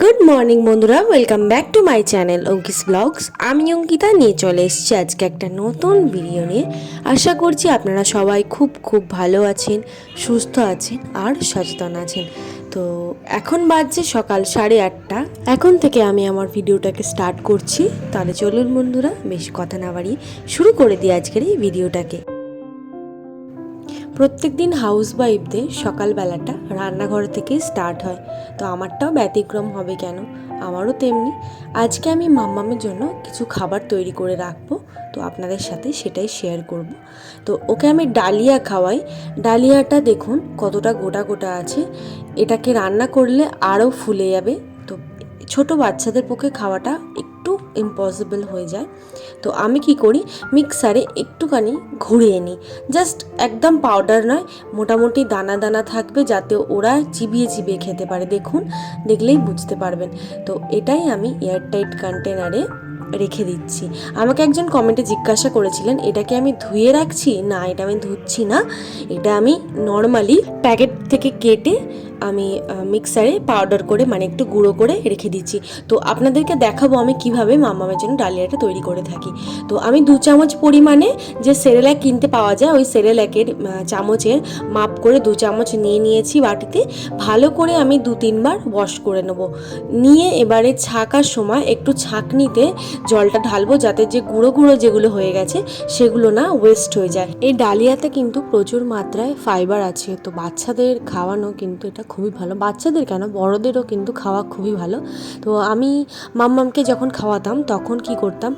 Good morning বন্ধুরা। Welcome back to my channel Ankis vlogs আমি অঙ্কিতা, নিয়ে চলে এসেছি আজকে একটা নতুন ভিডিও নিয়ে। আশা করছি আপনারা সবাই খুব খুব ভালো আছেন, সুস্থ আছেন আর সচেতন আছেন। তো এখন বাজছে সকাল সাড়ে আটটা। এখন থেকে আমি আমার ভিডিওটাকে স্টার্ট করছি। তাহলে চলুন বন্ধুরা, বেশ কথা না বাড়িয়ে শুরু করে দিই আজকের এই ভিডিওটাকে প্রত্যেক দিন হাউস ওয়াইফদের সকালবেলাটা রান্নাঘর থেকে স্টার্ট হয়। তো আমারটাও ব্যতিক্রম হবে কেন? আমারও তেমনি। আজকে আমি মাম্মামের জন্য কিছু খাবার তৈরি করে রাখব। তো আপনাদের সাথে সেটাই শেয়ার করব। তো ওকে আমি ডালিয়া খাওয়াই। ডালিয়াটা দেখুন কতটা গোটা গোটা আছে। এটাকে রান্না করলে আরও ফুলে যাবে। তো ছোট বাচ্চাদের পক্ষে খাওয়াটা ইম্পসিবল হয়ে যায়। তো আমি কি করি? মিক্সারে একটুখানি ঘুরিয়ে নিই। জাস্ট একদম পাউডার নয়, মোটামুটি দানা দানা থাকবে যাতে ওরা চিবিয়ে চিবিয়ে খেতে পারে। দেখুন, দেখলেই বুঝতে পারবেন। তো এটাই আমি এয়ারটাইট কন্টেনারে রেখে দিচ্ছি। আমাকে একজন কমেন্টে জিজ্ঞাসা করেছিলেন, এটাকে আমি ধুয়ে রাখছি? না, এটা আমি ধুচ্ছি না। এটা আমি নর্মালি প্যাকেট থেকে কেটে আমি মিক্সারে পাউডার করে মানে একটু গুঁড়ো করে রেখে দিচ্ছি। তো আপনাদেরকে দেখাবো আমি কীভাবে মামামের জন্য ডালিয়াটা তৈরি করে থাকি। তো আমি দু চামচ পরিমাণে যে সেরেলাক কিনতে পাওয়া যায়, ওই সেরেলাকের চামচের মাপ করে দু চামচ নিয়ে নিয়েছি বাটিতে। ভালো করে আমি দু তিনবার ওয়াশ করে নেব। নিয়ে এবারে ছাকার সময় একটু ছাঁকনিতে জলটা ঢালবো, যাতে যে গুঁড়ো গুঁড়ো যেগুলো হয়ে গেছে, সেগুলো না ওয়েস্ট হয়ে যায়। এই ডালিয়াতে কিন্তু প্রচুর মাত্রায় ফাইবার আছে। তো বাচ্চাদের খাওয়ানো কিন্তু এটা খুবই ভালো। বাচ্চাদের কেন? বড়দেরও কিন্তু খাওয়া খুবই ভালো। তো আমি মাম্মামকে যখন খাওয়াতাম, তখন কি করতাম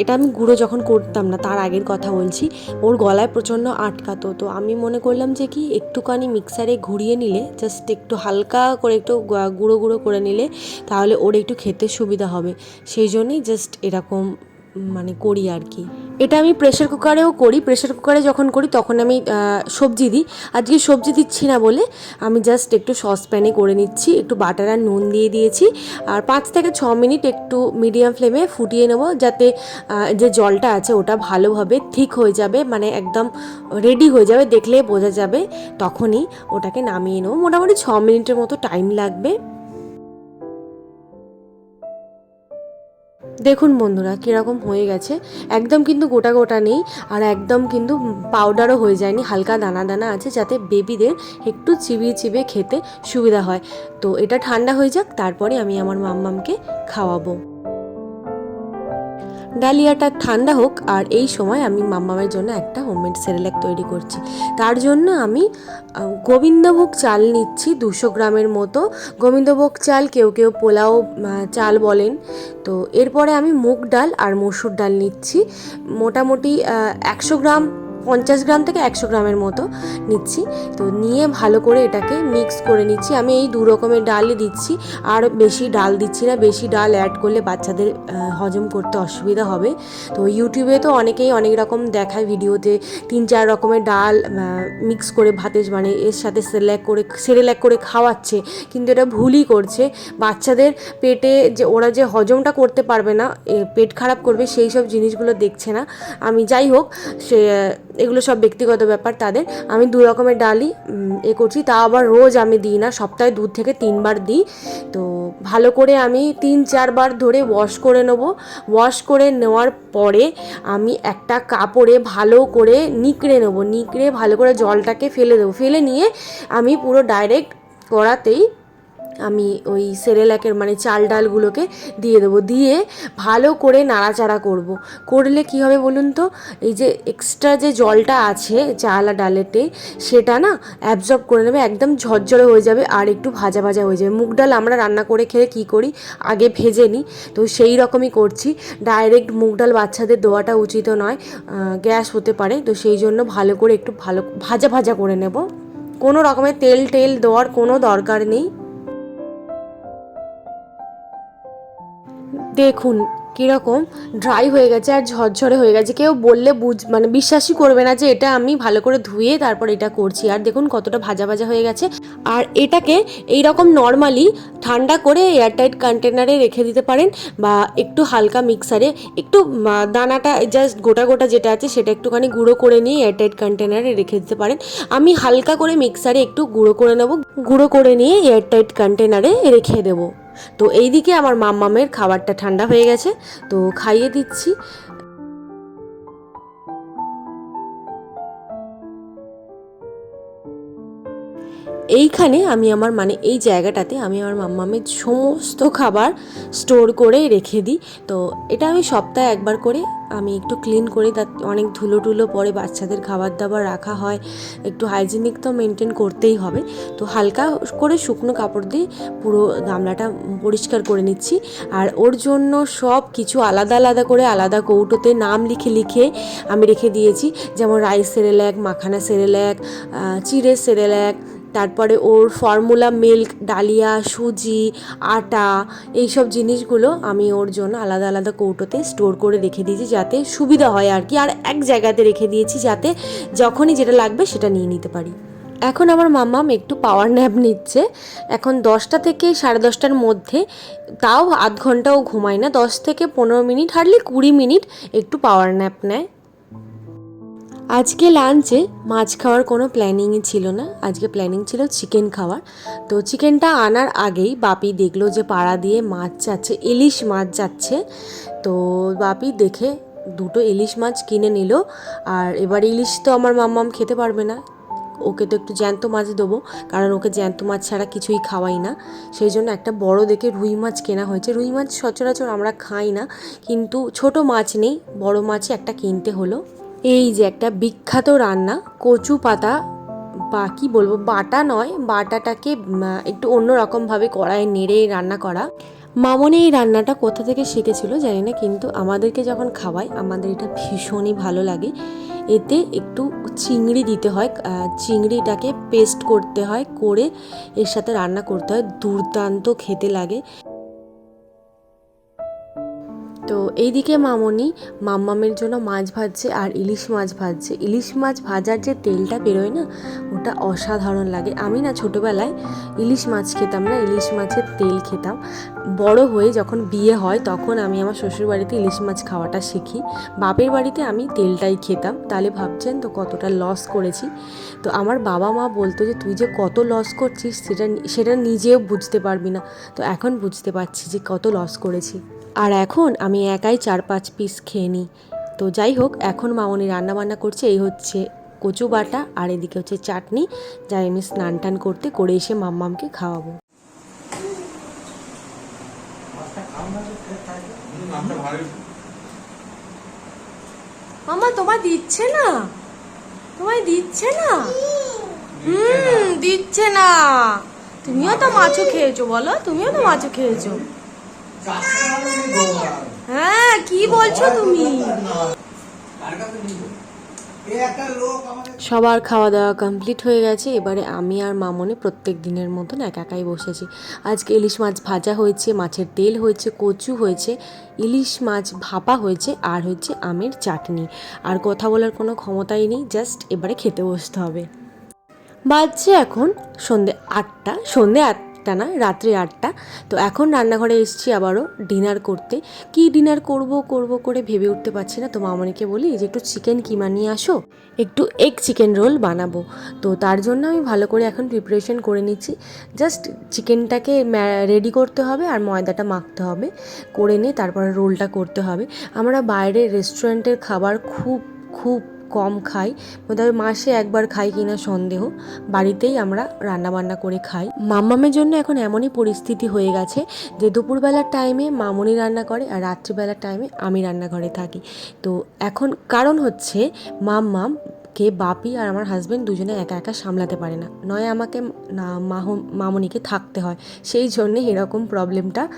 এটা আমি গুঁড়ো যখন করতাম না, তার আগের কথা বলছি, ওর গলায় প্রচণ্ড আটকাতো। তো আমি মনে করলাম যে কি, একটুখানি মিক্সারে ঘুরিয়ে নিলে জাস্ট একটু হালকা করে একটু গুঁড়ো গুঁড়ো করে নিলে, তাহলে ওর একটু খেতে সুবিধা হবে। সেই জন্যই জাস্ট এরকম মানে করি আর কি। এটা আমি প্রেশার কুকারেও করি প্রেশার কুকারে যখন করি তখন আমি সবজি দিই। আজকে সবজি দিচ্ছি না বলে আমি জাস্ট একটু সসপ্যানে করে নিচ্ছি, একটু বাটার আর নুন দিয়ে দিয়েছি। আর পাঁচ থেকে ছ মিনিট একটু মিডিয়াম ফ্লেমে ফুটিয়ে নেব যাতে যে জলটা আছে ওটা ভালোভাবে ঠিক হয়ে যাবে মানে একদম রেডি হয়ে যাবে, দেখলে বোঝা যাবে। তখনই ওটাকে নামিয়ে নেব। মোটামুটি ছ মিনিটের মতো টাইম লাগবে। দেখুন বন্ধুরা, কীরকম হয়ে গেছে। একদম কিন্তু গোটা গোটা নেই, আর একদম কিন্তু পাউডারও হয়ে যায়নি, হালকা দানা দানা আছে যাতে বেবিদের একটু চিবিয়ে চিবিয়ে খেতে সুবিধা হয়। তো এটা ঠান্ডা হয়ে যাক, তারপরে আমি আমার মাম্মামকে খাওয়াবো। ডালিয়াটা ঠান্ডা হোক, আর এই সময় আমি মাম্মামের জন্য একটা হোমমেড সেরেলাক তৈরি করছি। তার জন্য আমি গোবিন্দভোগ চাল নিচ্ছি দুশো গ্রামের মতো। গোবিন্দভোগ চাল কেউ কেউ পোলাও চাল বলেন। তো এরপরে আমি মুগ ডাল আর মসুর ডাল নিচ্ছি। মোটামুটি একশো গ্রাম পঞ্চাশ গ্রাম থেকে একশো গ্রামের মতো নিচ্ছি। তো নিয়ে ভালো করে এটাকে মিক্স করে নিচ্ছি। আমি এই দু রকমের ডালই দিচ্ছি। আর বেশি ডাল দিচ্ছি না। বেশি ডাল অ্যাড করলে বাচ্চাদের হজম করতে অসুবিধা হবে। তো ইউটিউবে তো অনেকেই অনেক রকম দেখায় ভিডিওতে। তিন চার রকমের ডাল মিক্স করে ভাতে মানে এর সাথে সেরেলাক করে সেরেলাক করে খাওয়াচ্ছে। কিন্তু এটা ভুলই করছে। বাচ্চাদের পেটে যে, ওরা যে হজমটা করতে পারবে না পেট খারাপ করবে, সেই সব জিনিসগুলো দেখছে না। আমি যাই হোক, সে এগুলো সব ব্যক্তিগত ব্যাপার তাদের। আমি দু রকমের ডালই এ করছি। তা আবার রোজ আমি দিই না, সপ্তাহে দু থেকে তিনবার দিই। তো ভালো করে আমি তিন চারবার ধরে ওয়াশ করে নেব। ওয়াশ করে নেওয়ার পরে আমি একটা কাপড়ে ভালো করে নিকড়ে নেব। নিকড়ে ভালো করে জলটাকে ফেলে দেবো। ফেলে নিয়ে আমি পুরো ডাইরেক্ট কড়াতেই আমি ওই সেরেলাকের মানে চাল ডালগুলোকে দিয়ে দেবো। দিয়ে ভালো করে নাড়াচাড়া করব। করলে কি হবে বলুন তো? এই যে এক্সট্রা যে জলটা আছে চাল আর ডালেতে সেটা না অ্যাবজর্ব করে নেবে, একদম ঝরঝরে হয়ে যাবে আর একটু ভাজা ভাজা হয়ে যাবে। মুগ ডাল আমরা রান্না করে খেলে কি করি? আগে ভেজে নিই। তো সেই রকমই করছি। ডাইরেক্ট মুগ ডাল বাচ্চাদের দেওয়াটা উচিত নয়। গ্যাস হতে পারে। তো সেই জন্য ভালো করে একটু ভালো ভাজা ভাজা করে নেব। কোনো রকমের তেল টেল দেওয়ার কোনো দরকার নেই। দেখুন, কীরকম ড্রাই হয়ে গেছে আর ঝরঝরে হয়ে গেছে। কেউ বললে বুঝ মানে বিশ্বাসই করবে না যে এটা আমি ভালো করে ধুয়ে তারপর এটা করছি। আর দেখুন কতটা ভাজা ভাজা হয়ে গেছে। আর এটাকে এই রকম নর্মালি ঠান্ডা করে এয়ারটাইট কন্টেনারে রেখে দিতে পারেন বা একটু হালকা মিক্সারে একটু দানাটা জাস্ট গোটা গোটা যেটা আছে সেটা একটুখানি গুঁড়ো করে নিয়ে এয়ারটাইট কন্টেনারে রেখে দিতে পারেন। আমি হালকা করে মিক্সারে একটু গুঁড়ো করে নেব। গুঁড়ো করে নিয়ে এয়ারটাইট কন্টেনারে রেখে দেবো। তো এইদিকে আমার মাম্মামের খাবারটা ঠান্ডা হয়ে গেছে তো খাইয়ে দিচ্ছি। এইখানে আমি আমার মানে এই জায়গাটাতে আমি আমার মাম্মামের সমস্ত খাবার স্টোর করে রেখে দিই। তো এটা আমি সপ্তাহে একবার করে আমি একটু ক্লিন করি তার অনেক ধুলো টুলো পরে বাচ্চাদের খাবার দাবার রাখা হয়। একটু হাইজিনিক তো মেনটেন করতেই হবে। তো হালকা করে শুকনো কাপড় দিয়ে পুরো গামলাটা পরিষ্কার করে নিচ্ছি। আর ওর জন্য সব কিছু আলাদা আলাদা করে আলাদা কৌটোতে নাম লিখে লিখে আমি রেখে দিয়েছি। যেমন রাইস সেরেল্যাক মাখানা সেরেল্যাক চিড়ের সেরেল্যাক তারপরে ওর ফর্মুলা মিল্ক ডালিয়া, সুজি, আটা এইসব জিনিসগুলো আমি ওর জন্য আলাদা আলাদা কৌটোতে স্টোর করে রেখে দিয়েছি যাতে সুবিধা হয় আর কি। আর এক জায়গাতে রেখে দিয়েছি যাতে যখনই যেটা লাগবে সেটা নিয়ে নিতে পারি। এখন আমার মাম্মাম একটু পাওয়ার ন্যাপ নিচ্ছে। এখন দশটা থেকে সাড়ে দশটার মধ্যে তাও আধ ঘন্টাও ঘুমায় না। দশ থেকে পনেরো মিনিট হার্ডলি কুড়ি মিনিট একটু পাওয়ার ন্যাপ নেয়। আজকে লাঞ্চে মাছ খাওয়ার কোনো প্ল্যানিংই ছিল না। আজকে প্ল্যানিং ছিল চিকেন খাওয়ার। তো চিকেনটা আনার আগেই বাপি দেখল যে পাড়া দিয়ে মাছ যাচ্ছে, ইলিশ মাছ যাচ্ছে। তো বাপি দেখে দুটো ইলিশ মাছ কিনে নিল। আর এবার ইলিশ তো আমার মাম্মাম খেতে পারবে না। ওকে তো একটু জ্যান্ত মাছ দেবো, কারণ ওকে জ্যান্ত মাছ ছাড়া কিছুই খাওয়াই না। সেই জন্য একটা বড় দেখে রুই মাছ কেনা হয়েছে। রুই মাছ সচরাচর আমরা খাই না, কিন্তু ছোট মাছ নেই, বড় মাছই একটা কিনতে হলো। এই যে একটা বিখ্যাত রান্না, কচু পাতা, বা কি বলব, বাটা নয়, বাটাটাকে একটু অন্য রকমভাবে কড়াইয়ে নেড়ে রান্না করা। মামনি এই রান্নাটা কোথা থেকে শিখেছিল জানি না, কিন্তু আমাদেরকে যখন খাওয়ায়, আমাদের এটা ভীষণই ভালো লাগে। এতে একটু চিংড়ি দিতে হয় চিংড়িটাকে পেস্ট করতে হয়, করে এর সাথে রান্না করতে হয়, দুর্দান্ত খেতে লাগে। তো এইদিকে মামনি মাম্মামের জন্য মাছ ভাজছে আর ইলিশ মাছ ভাজছে। ইলিশ মাছ ভাজার যে তেলটা বেরোয় না, ওটা অসাধারণ লাগে। আমি না ছোটোবেলায় ইলিশ মাছ খেতাম না, ইলিশ মাছের তেল খেতাম। বড় হয়ে যখন বিয়ে হয় তখন আমি আমার শ্বশুর বাড়িতে ইলিশ মাছ খাওয়াটা শিখি। বাপের বাড়িতে আমি তেলটাই খেতাম। তাহলে ভাবছেন তো কতটা লস করেছি। তো আমার বাবা মা বলতো যে, তুই যে কত লস করছিস, সেটা সেটা নিজেও বুঝতে পারবি না। তো এখন বুঝতে পারছি যে কত লস করেছি। আর এখন আমি একাই চার পাঁচ পিস খেয়ে নিই। তো যাই হোক, এখন মামনি রান্না বান্না করছে, এই হচ্ছে কচু বাটা আর এদিকে হচ্ছে চাটনি, যাই আমি স্নান টান করতে করে এসে মাম্মামকে খাওয়াবো। মামা তোমার দিচ্ছে না? তোমায় দিচ্ছে না? হুম, দিচ্ছে না। তুমিও তো মাছও খেয়েছো, বলো, তুমিও তো মাছও খেয়েছো। হ্যাঁ কি বলছো তুমি? সবার খাওয়া দাওয়া কমপ্লিট হয়ে গেছে। এবারে আমি আর মামনি প্রত্যেক দিনের মতন একা একাই বসেছি। আজকে ইলিশ মাছ ভাজা হয়েছে, মাছের তেল হয়েছে, কচু হয়েছে, ইলিশ মাছ ভাপা হয়েছে, আর হচ্ছে আমের চাটনি। আর কথা বলার কোনো ক্ষমতাই নেই জাস্ট এবারে খেতে বসতে হবে। বাজছে এখন সন্ধে আটটা সন্ধে আটটা না, রাত্রি আটটা। তো এখন রান্নাঘরে এসেছি আবারও ডিনার করতে। কি ডিনার করব করব করে ভেবে উঠতে পারছি না। তো মামনিকে বলি যে একটু চিকেন কিমা নিয়ে আসো, একটু এগ চিকেন রোল বানাবো। তো তার জন্য আমি ভালো করে এখন প্রিপারেশন করে নিচ্ছি। জাস্ট চিকেনটাকে রেডি করতে হবে আর ময়দাটা মাখতে হবে। করে নিয়ে তারপরে রোলটা করতে হবে। আমরা বাইরের রেস্টুরেন্টের খাবার খুব খুব কম খাই তবে মাসে একবার খাই কিনা সন্দেহ। বাড়িতেই আমরা রান্নাবান্না করে খাই। মাম্মামের জন্য এখন এমনই পরিস্থিতি হয়ে গেছে যে দুপুরবেলার টাইমে মামনি রান্না করে আর রাত্রিবেলার টাইমে আমি রান্নাঘরে থাকি। তো এখন কারণ হচ্ছে মাম্মাম কে বাপি আর আমার হাজব্যান্ড দুজনে একা একা সামলাতে পারে না। নয়, আমাকে না মামনিকে থাকতে হয়। সেই জন্যে এরকম প্রবলেমটা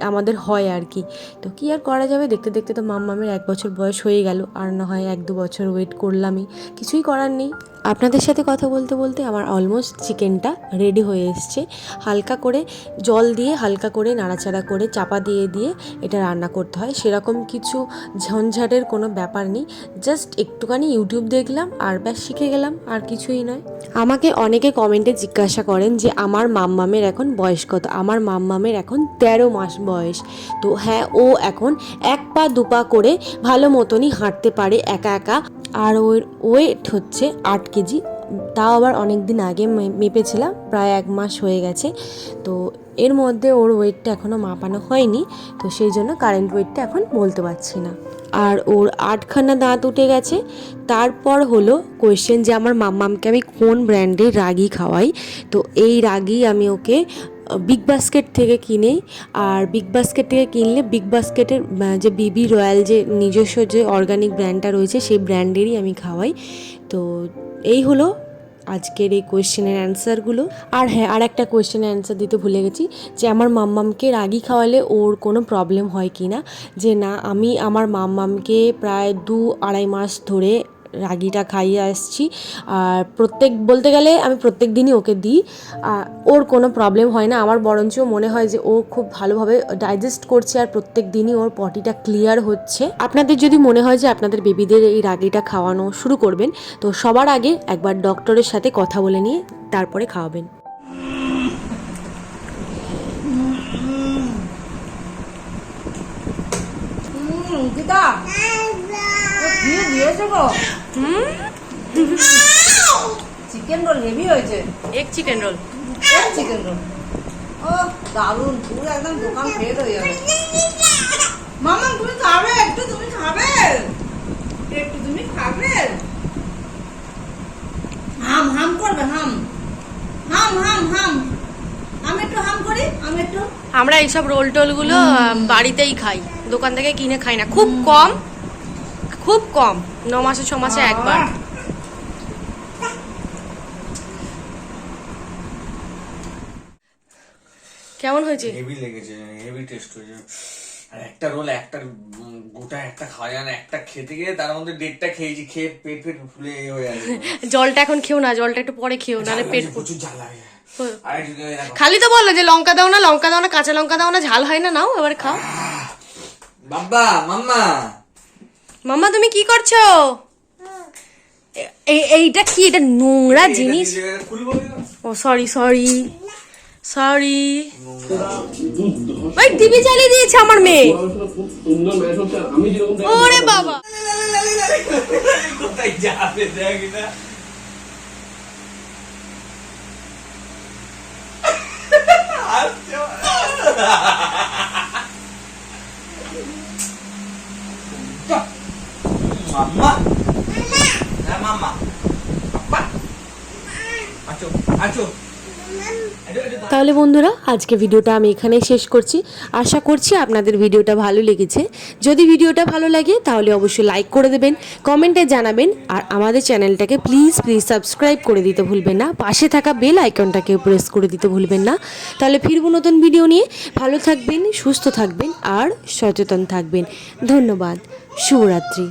আমাদের হয় আর কি। তো কী আর করা যাবে? দেখতে দেখতে তো মাম্মামের এক বছর বয়স হয়ে গেল। আর না হয় এক দু বছর ওয়েট করলামই। কিছুই করার নেই। আপনাদের সাথে কথা বলতে বলতে আমার অলমোস্ট চিকেনটা রেডি হয়ে এসছে। হালকা করে জল দিয়ে, হালকা করে নাড়াচাড়া করে, চাপা দিয়ে দিয়ে এটা রান্না করতে হয়। সেরকম কিছু ঝঞ্ঝাটের কোনো ব্যাপার নেই। জাস্ট একটুখানি ইউটিউব দেখলাম আর ব্যাস, শিখে গেলাম, আর কিছুই নয়। আমাকে অনেকে কমেন্টে জিজ্ঞাসা করেন যে, আমার মাম্মামের এখন বয়স কত? আমার মাম্মামের এখন তেরো মাস বয়স। তো হ্যাঁ ও এখন এক পা দুপা করে ভালো মতনই হাঁটতে পারে, একা একা। আর ওর ওয়েট হচ্ছে আট কেজি। তাও আবার অনেক দিন আগে মেপেছিলাম, প্রায় এক মাস হয়ে গেছে। তো এর মধ্যে ওর ওয়েটটা এখনও মাপানো হয়নি, তো সেই জন্য কারেন্ট ওয়েটটা এখন বলতে পারছি না। আর ওর আটখানা দাঁত উঠে গেছে। তারপর হলো কোয়েশ্চেন যে আমার মাম্মামকে আমি কোন ব্র্যান্ডের রাগি খাওয়াই? তো এই রাগি আমি ওকে বিগ বাস্কেট থেকে কিনেই, আর বিগ বাস্কেট থেকে কিনলে বিগ বাস্কেটের যে বিবি রয়্যাল যে নিজস্ব যে অর্গানিক ব্র্যান্ডটা রয়েছে, সেই ব্র্যান্ডেরই আমি খাওয়াই। তো এই হলো আজকের এই কোয়েশ্চেনের অ্যান্সারগুলো আর হ্যাঁ আর একটা কোয়েশ্চেনের অ্যান্সার দিতে ভুলে গেছি, যে আমার মাম্মামকে রাগি খাওয়ালে ওর কোনো প্রবলেম হয় কি না যে না, আমি আমার মাম্মামকে প্রায় দু আড়াই মাস ধরে রাগিটা খাইয়ে আসছি। আর প্রত্যেক বলতে গেলে আমি প্রত্যেক দিনই ওকে দিই। আর ওর কোনো প্রবলেম হয় না। আমার বরঞ্চ মনে হয় যে ও খুব ভালোভাবে ডাইজেস্ট করছে আর প্রত্যেক দিনই ওর পটিটা ক্লিয়ার হচ্ছে। আপনাদের যদি মনে হয় যে আপনাদের বেবিদের এই রাগিটা খাওয়ানো শুরু করবেন তো সবার আগে একবার ডক্টরের সাথে কথা বলে নিয়ে তারপরে খাওয়াবেন। দিয়েছে গো? চিকেন রোল হেভি হয়েছে। এক চিকেন রোল চিকেন রোল ও দারুণ। পুরো একদম দোকান ফের হয়ে যাবে। মামা তুমি খাবে একটু তুমি খাবে। একটু তুমি খাবে। হাম হাম করবে হাম। হাম হাম হাম। আমি একটু হাম করি আমি একটু। আমরা এইসব রোল টোলগুলো বাড়িতেই খাই। দোকান থেকে কিনে খাই না। খুব কম। খুব কম ন মাসে ছ মাসে একবার। কেমন হয়েছে? হেভি লেগেছে হেভি টেস্ট হয়েছে। আর একটা রোল একটা গোটা একটা খাওয়া যায় না একটা খেতে গিয়ে তার মধ্যে দেড়টা খেয়েছি খেয়ে পেট পেট ফুলে হয়ে আছে জলটা এখন খেও না জলটা একটু পরে খেও নাহলে পেট প্রচুর ঝাল লাগে। খালি তো বলল যে লঙ্কা দাও না লঙ্কা দাও না কাঁচা লঙ্কা দাও না ঝাল হয় না নাও এবার খাও। বাবা মাম্মা। মাম্মা তুমি কি করছ? এই এইটা কি? এটা নোংরা জিনিস? ও সরি সরি সরি ওই টিভি চালিয়ে দিয়েছে আমার মেয়ে। সুন্দর ম্যাচ হচ্ছে আর আমি যেরকম দেখি- ওরে বাবা। কোথায় যাবে দেখ না। তাহলে বন্ধুরা, আজকে ভিডিওটা আমি এখানেই শেষ করছি। আশা করছি আপনাদের ভিডিওটা ভালো লেগেছে। যদি ভিডিওটা ভালো লাগে, তাহলে অবশ্যই লাইক করে দেবেন, কমেন্টে জানাবেন, আর আমাদের চ্যানেলটাকে প্লিজ প্লিজ সাবস্ক্রাইব করে দিতে ভুলবেন না। পাশে থাকা বেল আইকনটাকে প্রেস করে দিতে ভুলবেন না। তাহলে ফিরবো নতুন ভিডিও নিয়ে। ভালো থাকবেন, সুস্থ থাকবেন, আর সচেতন থাকবেন। ধন্যবাদ। শুভরাত্রি।